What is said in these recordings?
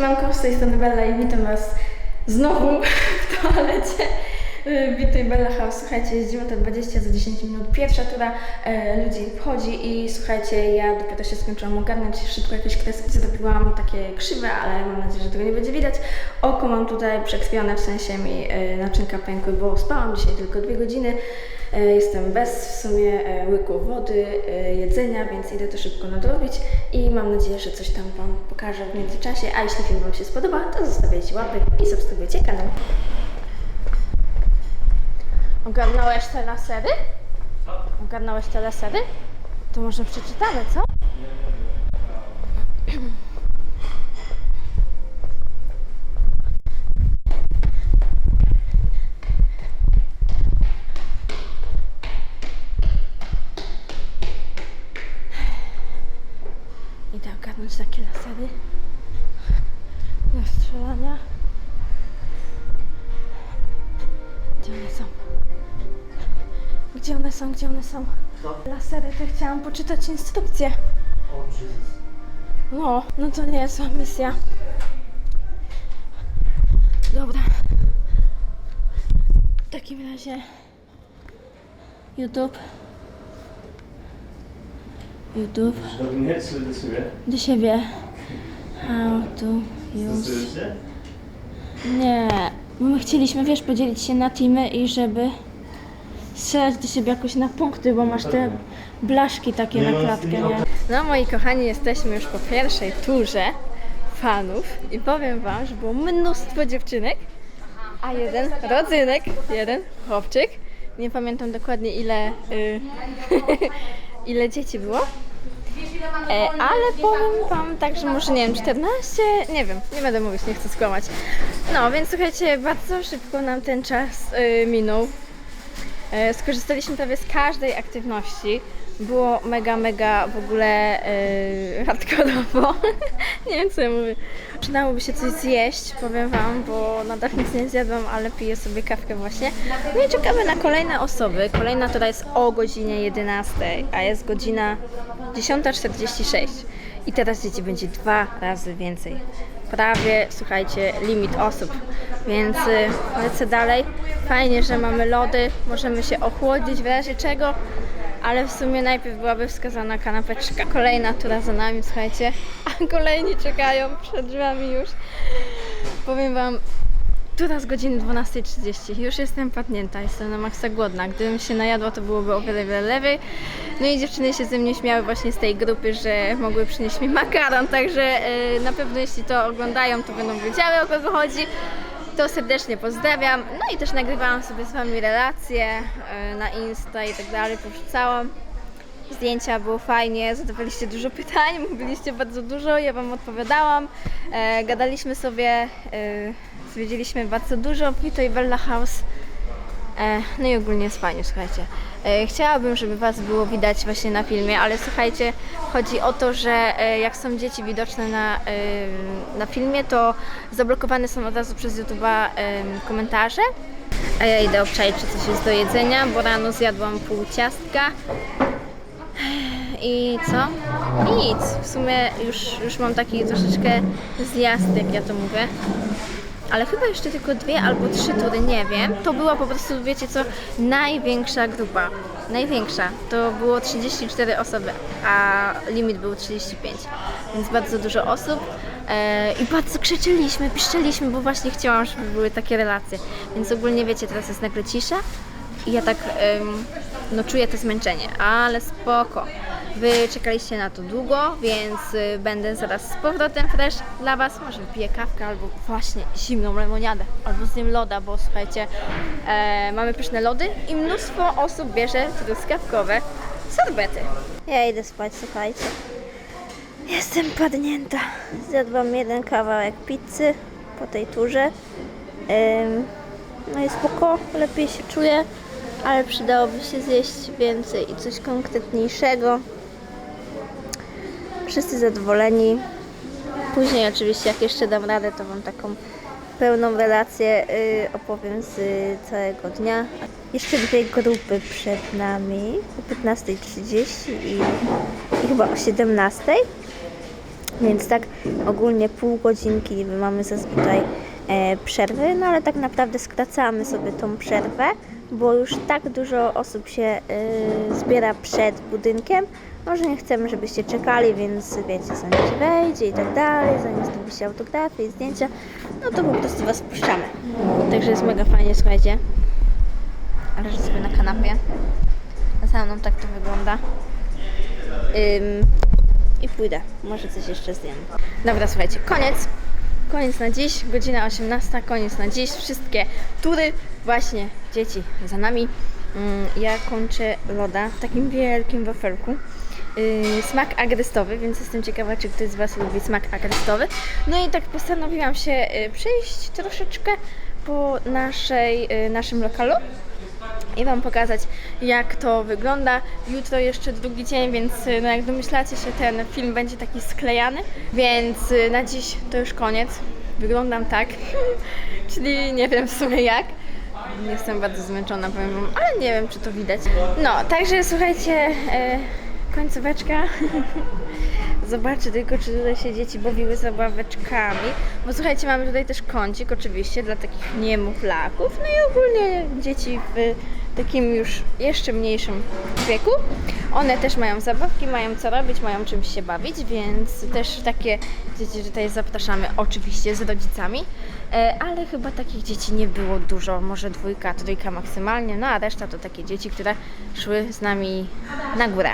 Siemanko, z tej strony Bella i witam Was znowu w toalecie. Y, Witaj Bella House. Słuchajcie, jest 9.20 za 10 minut. Pierwsza tura e, ludzi wchodzi i słuchajcie, ja dopiero się skończyłam ogarnąć. Szybko jakieś kreski zrobiłam, takie krzywe, ale mam nadzieję, że tego nie będzie widać. Oko mam tutaj przekrwione, w sensie mi e, naczynka pękły, bo spałam dzisiaj tylko dwie godziny. E, Jestem bez w sumie e, łyku wody, e, jedzenia, więc idę to szybko nadrobić i mam nadzieję, że coś tam Wam pokażę w międzyczasie. A jeśli film Wam się spodoba, to zostawiajcie łapy i subskrybujcie kanał. Ogarnąłeś te lasery? Ogarnąłeś te lasery? To może przeczytamy, co? Idę ogarnąć takie lasery do strzelania. Gdzie one są? Gdzie one są? Gdzie one są? Lasery, to chciałam poczytać instrukcję. No, no to nie jest zła misja. Dobra. W takim razie YouTube. YouTube. Do mnie czy do ciebie? Do siebie. How to use. Stosujesz się? Nie, bo my chcieliśmy, wiesz, podzielić się na teamy i żeby strzelać do siebie jakoś na punkty, bo masz te blaszki takie Nie na klatkę, nie? No moi kochani, jesteśmy już po pierwszej turze fanów i powiem wam, że było mnóstwo dziewczynek, a jeden rodzynek, jeden chłopczyk. Nie pamiętam dokładnie ile, y, ile dzieci było. E, ale powiem wam tak, że może nie wiem, 14, nie wiem, nie będę mówić, nie chcę skłamać. No, więc słuchajcie, bardzo szybko nam ten czas y, minął. E, skorzystaliśmy prawie z każdej aktywności. Było mega, mega w ogóle yy, hardkorowo. nie wiem co ja mówię. Przydałoby się coś zjeść, powiem Wam, bo nadal nic nie zjadłam, ale piję sobie kawkę właśnie. No i czekamy na kolejne osoby. Kolejna tura jest o godzinie 11, a jest godzina 10.46. I teraz dzieci będzie dwa razy więcej. Prawie, słuchajcie, limit osób. Więc y, lecę dalej. Fajnie, że mamy lody, możemy się ochłodzić w razie czego. Ale w sumie najpierw byłaby wskazana kanapeczka. Kolejna tura za nami, słuchajcie. A kolejni czekają przed drzwiami już. Powiem Wam, tura z godziny 12.30. Już jestem padnięta, jestem na maksa głodna. Gdybym się najadła, to byłoby o wiele, wiele lepiej. No i dziewczyny się ze mnie śmiały właśnie z tej grupy, że mogły przynieść mi makaron, także y, na pewno jeśli to oglądają, to będą wiedziały o kogo chodzi. To serdecznie pozdrawiam. No i też nagrywałam sobie z Wami relacje y, na Insta i tak dalej, powrzucałam. Zdjęcia było fajnie, zadawaliście dużo pytań, mówiliście bardzo dużo, ja Wam odpowiadałam. E, gadaliśmy sobie, e, zwiedziliśmy bardzo dużo, Vito i Bella House. E, no i ogólnie jest fajnie, słuchajcie. E, chciałabym, żeby Was było widać właśnie na filmie, ale słuchajcie, chodzi o to, że e, jak są dzieci widoczne na, e, na filmie, to zablokowane są od razu przez YouTube'a e, komentarze. A ja idę obczaić, czy coś jest do jedzenia, bo rano zjadłam pół ciastka. I co? Nic. W sumie już, już mam taki troszeczkę zjazd, jak ja to mówię. Ale chyba jeszcze tylko dwie albo trzy tury, nie wiem. To była po prostu, wiecie co, największa grupa. Największa. To było 34 osoby, a limit był 35. Więc bardzo dużo osób. E, I bardzo krzyczyliśmy, piszczeliśmy, bo właśnie chciałam, żeby były takie relacje. Więc ogólnie wiecie, teraz jest nagle cisza. I ja tak no czuję to zmęczenie, ale spoko. Wy czekaliście na to długo, więc y, będę zaraz z powrotem fresh dla Was. Może wypiję kawkę albo właśnie zimną lemoniadę, albo z nim loda, bo słuchajcie, e, mamy pyszne lody i mnóstwo osób bierze truskawkowe sorbety. Ja idę spać, słuchajcie. Jestem padnięta. Zjadłam jeden kawałek pizzy po tej turze. Ym, no i spoko, lepiej się czuję, ale przydałoby się zjeść więcej i coś konkretniejszego. Wszyscy zadowoleni. Później oczywiście, jak jeszcze dam radę, to Wam taką pełną relację y, opowiem z całego dnia. Jeszcze dwie grupy przed nami o 15.30 i, i chyba o 17.00. Więc tak ogólnie pół godzinki niby mamy zazwyczaj e, przerwy, no ale tak naprawdę skracamy sobie tą przerwę, bo już tak dużo osób się e, zbiera przed budynkiem, może nie chcemy, żebyście czekali, więc wiecie, zanim się wejdzie i tak dalej, zanim zrobi się autografy i zdjęcia, no to po prostu Was puszczamy. Także jest mega fajnie, słuchajcie. Leżę sobie na kanapie. Na za mną tak to wygląda. Ym, I pójdę. Może coś jeszcze zjem. Dobra, słuchajcie, koniec. Koniec na dziś, godzina 18, koniec na dziś. Wszystkie tury, właśnie dzieci za nami. Ym, Ja kończę loda w takim wielkim wafelku. Yy, smak agrestowy, więc jestem ciekawa, czy ktoś z Was lubi smak agrestowy. No i tak postanowiłam się yy, przejść troszeczkę po naszej, yy, naszym lokalu i Wam pokazać, jak to wygląda. Jutro jeszcze drugi dzień, więc y, no jak domyślacie się, ten film będzie taki sklejany, więc y, na dziś to już koniec. Wyglądam tak, czyli nie wiem w sumie jak. Jestem bardzo zmęczona, powiem Wam, ale nie wiem, czy to widać. No, także słuchajcie, e, końcóweczka. Zobaczę tylko, czy tutaj się dzieci bawiły zabaweczkami. Bo słuchajcie, mamy tutaj też kącik oczywiście dla takich niemowlaków. No i ogólnie dzieci w takim już jeszcze mniejszym wieku. One też mają zabawki, mają co robić, mają czymś się bawić, więc też takie dzieci tutaj zapraszamy oczywiście z rodzicami. E, Ale chyba takich dzieci nie było dużo, może dwójka, trójka maksymalnie, no a reszta to takie dzieci, które szły z nami na górę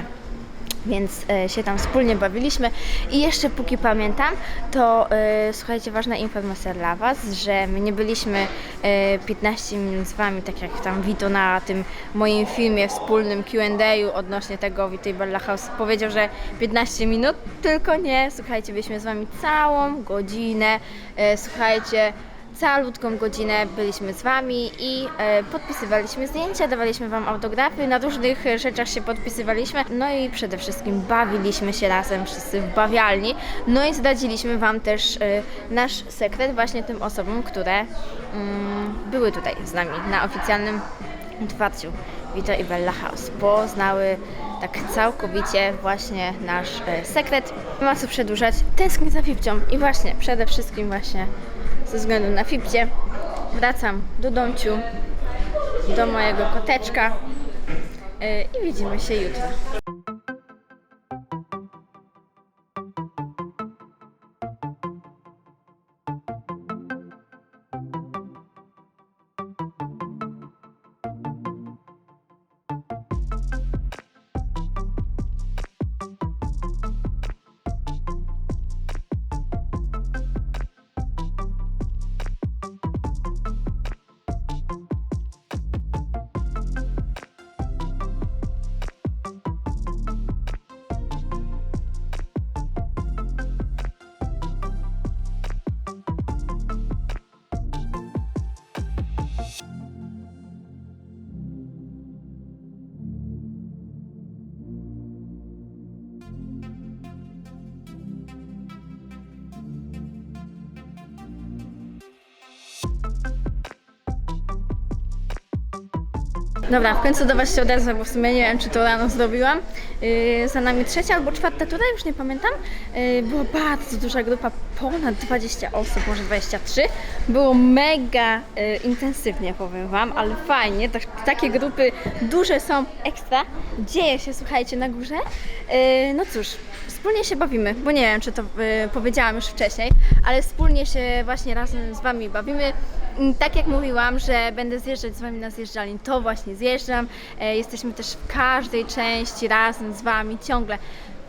więc e, się tam wspólnie bawiliśmy. I jeszcze póki pamiętam, to e, słuchajcie, ważna informacja dla Was, że my nie byliśmy e, 15 minut z Wami, tak jak tam Vito na tym moim filmie wspólnym Q&A odnośnie tego i Bella House powiedział, że 15 minut, tylko nie, słuchajcie, byliśmy z Wami całą godzinę, e, słuchajcie, calutką godzinę byliśmy z Wami i e, podpisywaliśmy zdjęcia, dawaliśmy Wam autografy, na różnych e, rzeczach się podpisywaliśmy, no i przede wszystkim bawiliśmy się razem wszyscy w bawialni, no i zdradziliśmy Wam też e, nasz sekret właśnie tym osobom, które mm, były tutaj z nami na oficjalnym otwarciu Vito i Bella House. Poznały tak całkowicie właśnie nasz e, sekret. Nie ma co przedłużać. Tęsknię za Fipcią i właśnie przede wszystkim właśnie ze względu na Fipcie wracam do domciu, do mojego koteczka e, i widzimy się jutro. Dobra, w końcu do Was się odezwę, bo w sumie nie wiem, czy to rano zrobiłam. Yy, za nami trzecia albo czwarta tura, już nie pamiętam. Yy, była bardzo duża grupa, ponad 20 osób, może 23. Było mega yy, intensywnie, powiem Wam, ale fajnie. Tak, takie grupy duże są ekstra. Dzieje się, słuchajcie, na górze. Yy, no cóż, wspólnie się bawimy, bo nie wiem, czy to yy, powiedziałam już wcześniej, ale wspólnie się właśnie razem z Wami bawimy. Tak jak mówiłam, że będę zjeżdżać z Wami na zjeżdżalni, to właśnie zjeżdżam. E, Jesteśmy też w każdej części razem z Wami ciągle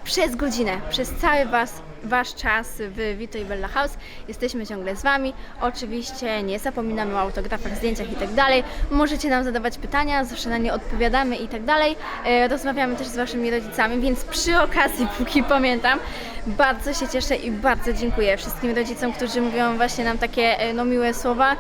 przez godzinę, przez cały was, Wasz czas w Vito i Bella House. Jesteśmy ciągle z Wami. Oczywiście nie zapominamy o autografach, zdjęciach i tak. Możecie nam zadawać pytania, zawsze na nie odpowiadamy i tak. E, Rozmawiamy też z Waszymi rodzicami, więc przy okazji, póki pamiętam, bardzo się cieszę i bardzo dziękuję wszystkim rodzicom, którzy mówią właśnie nam takie e, no, miłe słowa.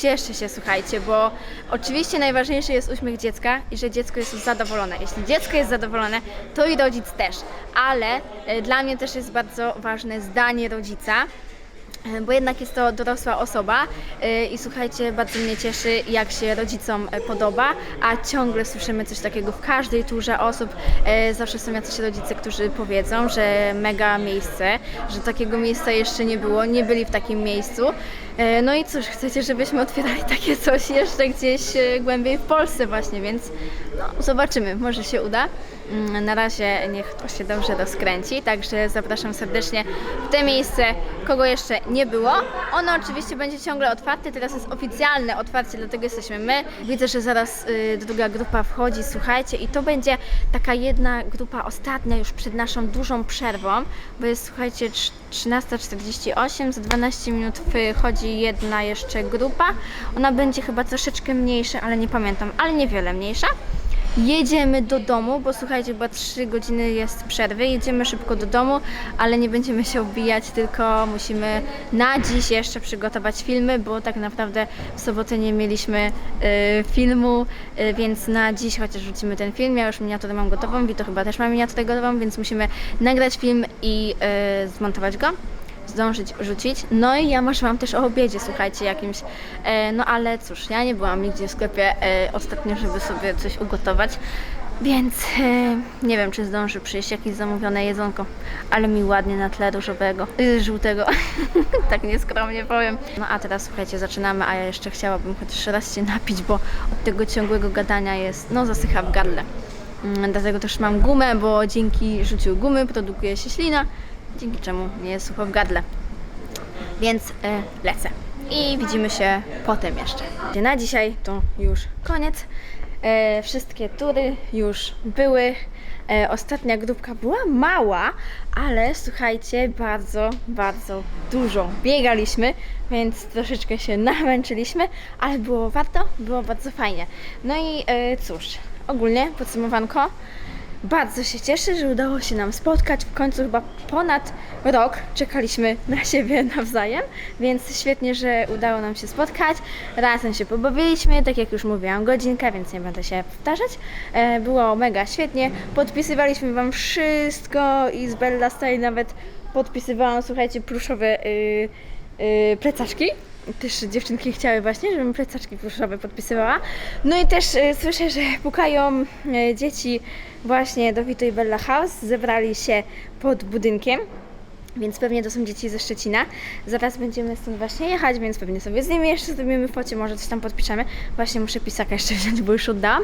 Cieszcie się, słuchajcie, bo oczywiście najważniejszy jest uśmiech dziecka i że dziecko jest zadowolone. Jeśli dziecko jest zadowolone, to i rodzic też. Ale e, dla mnie też jest bardzo ważne zdanie rodzica, bo jednak jest to dorosła osoba e, i słuchajcie, bardzo mnie cieszy, jak się rodzicom e, podoba, a ciągle słyszymy coś takiego w każdej turze osób. e, Zawsze są jacyś rodzice, którzy powiedzą, że mega miejsce, że takiego miejsca jeszcze nie było, nie byli w takim miejscu. E, No i cóż, chcecie, żebyśmy otwierali takie coś jeszcze gdzieś e, głębiej w Polsce właśnie, więc no, zobaczymy, może się uda. Mm, Na razie niech to się dobrze rozkręci, także zapraszam serdecznie w te miejsce, kogo jeszcze nie było. Ono oczywiście będzie ciągle otwarte, teraz jest oficjalne otwarcie, dlatego jesteśmy my. Widzę, że zaraz y, druga grupa wchodzi, słuchajcie, i to będzie taka jedna grupa ostatnia już przed naszą dużą przerwą, bo jest, słuchajcie, trz- 13.48, za 12 minut wychodzi jedna jeszcze grupa. Ona będzie chyba troszeczkę mniejsza, ale nie pamiętam, ale niewiele mniejsza. Jedziemy do domu, bo słuchajcie, bo 3 godziny jest przerwy. Jedziemy szybko do domu, ale nie będziemy się obijać, tylko musimy na dziś jeszcze przygotować filmy, bo tak naprawdę w sobotę nie mieliśmy y, filmu, y, więc na dziś chociaż rzucimy ten film. Ja już miniaturę mam gotową, Wito chyba też ma miniaturę gotową, więc musimy nagrać film i y, zmontować go zdążyć rzucić. No i ja marzyłam też o obiedzie, słuchajcie, jakimś. E, no ale cóż, ja nie byłam nigdzie w sklepie e, ostatnio, żeby sobie coś ugotować. Więc e, nie wiem, czy zdąży przyjść jakieś zamówione jedzonko, ale mi ładnie na tle różowego, y, żółtego, tak nieskromnie powiem. No a teraz słuchajcie, zaczynamy, a ja jeszcze chciałabym chociaż raz się napić, bo od tego ciągłego gadania jest, no zasycha w gardle. Mm, Dlatego też mam gumę, bo dzięki rzuciu gumy produkuje się ślina, dzięki czemu nie jest sucho w gardle. Więc e, lecę. I widzimy się potem jeszcze. Na dzisiaj to już koniec. E, wszystkie tury już były. E, ostatnia grupka była mała, ale słuchajcie, bardzo, bardzo dużo biegaliśmy, więc troszeczkę się namęczyliśmy, ale było warto, było bardzo fajnie. No i e, cóż, ogólnie podsumowanko. Bardzo się cieszę, że udało się nam spotkać. W końcu chyba ponad rok czekaliśmy na siebie nawzajem, więc świetnie, że udało nam się spotkać. Razem się pobawiliśmy, tak jak już mówiłam, godzinkę, więc nie będę się powtarzać. E, Było mega świetnie. Podpisywaliśmy Wam wszystko i z Bella Style nawet podpisywałam, słuchajcie, pluszowe y, y, plecaczki. Też dziewczynki chciały właśnie, żebym plecaczki pluszowe podpisywała. No i też y, słyszę, że pukają y, dzieci właśnie do Vito i Bella House. Zebrali się pod budynkiem. Więc pewnie to są dzieci ze Szczecina. Zaraz będziemy stąd właśnie jechać, więc pewnie sobie z nimi jeszcze zrobimy focie, może coś tam podpiszemy. Właśnie muszę pisaka jeszcze wziąć, bo już oddałam.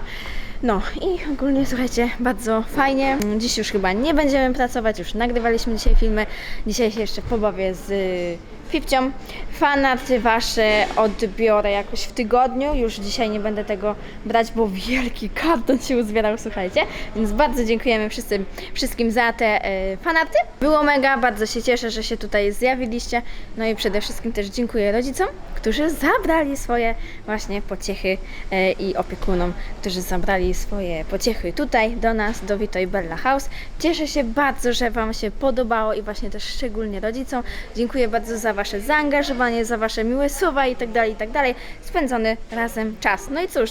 No i ogólnie słuchajcie, bardzo fajnie. Dziś już chyba nie będziemy pracować, już nagrywaliśmy dzisiaj filmy. Dzisiaj się jeszcze pobawię z y, Fifcią. Fanaty wasze odbiorę jakoś w tygodniu. Już dzisiaj nie będę tego brać, bo wielki karton się uzbierał, słuchajcie. Więc bardzo dziękujemy wszyscy, wszystkim za te e, fanaty. Było mega, bardzo się cieszę, że się tutaj zjawiliście. No i przede wszystkim też dziękuję rodzicom, którzy zabrali swoje właśnie pociechy e, i opiekunom, którzy zabrali swoje pociechy tutaj do nas, do Vito i Bella House. Cieszę się bardzo, że Wam się podobało i właśnie też szczególnie rodzicom. Dziękuję bardzo za Wasze zaangażowanie, za Wasze miłe słowa i tak dalej, i tak dalej. Spędzony razem czas. No i cóż,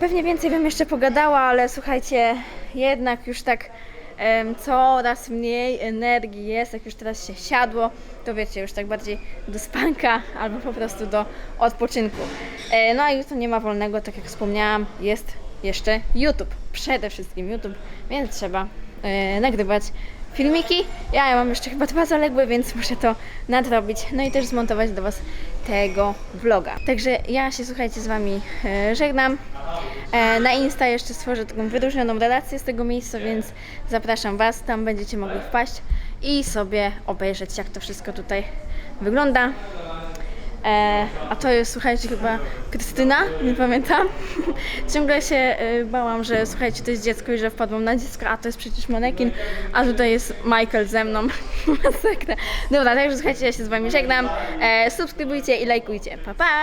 pewnie więcej bym jeszcze pogadała, ale słuchajcie, jednak już tak em, coraz mniej energii jest, jak już teraz się siadło, to wiecie, już tak bardziej do spanka albo po prostu do odpoczynku. E, no a jutro nie ma wolnego, tak jak wspomniałam, jest jeszcze YouTube, przede wszystkim YouTube, więc trzeba e, nagrywać filmiki. Ja, ja mam jeszcze chyba dwa zaległe, więc muszę to nadrobić, no i też zmontować do Was tego vloga. Także ja się, słuchajcie, z Wami e, żegnam. E, Na Insta jeszcze stworzę taką wyróżnioną relację z tego miejsca, więc zapraszam Was, tam będziecie mogli wpaść i sobie obejrzeć, jak to wszystko tutaj wygląda. E, a to jest, słuchajcie, chyba Krystyna, nie pamiętam. Ciągle się e, bałam, że słuchajcie, to jest dziecko i że wpadłam na dziecko, a to jest przecież manekin, a tutaj jest Michael ze mną. Masakra. Dobra, także słuchajcie, ja się z Wami żegnam. E, subskrybujcie i lajkujcie. Pa, pa!